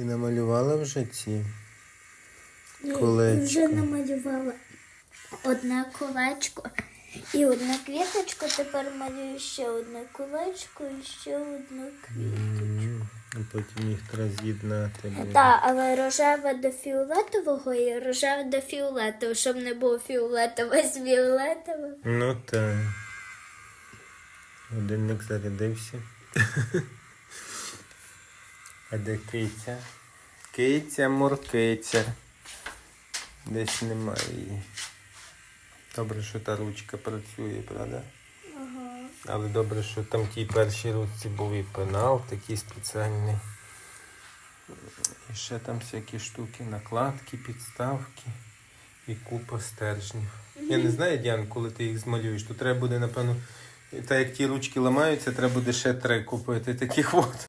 Ти намалювала вже ці? Я Колечко. вже намалювала одне колечко і одне квіточку. Тепер малюю ще одне колечко і ще одну квітку. М, А потім їх треба з'єднати. Так, але рожеве до фіолетового і рожеве до фіолетового, щоб не було фіолетове з фіолетовим. Ну так. Годинник зарядився. А де киця? Киця, моркиця. Десь немає її. Добре, що та ручка працює, правда? Ага. Але добре, що там тій першій ручці був і пенал такий спеціальний. І ще там всякі штуки, накладки, підставки і купа стержнів. Я не знаю, Діан, коли ти їх змалюєш, то треба буде, напевно, так як ті ручки ламаються, треба буде ще три купити таких от.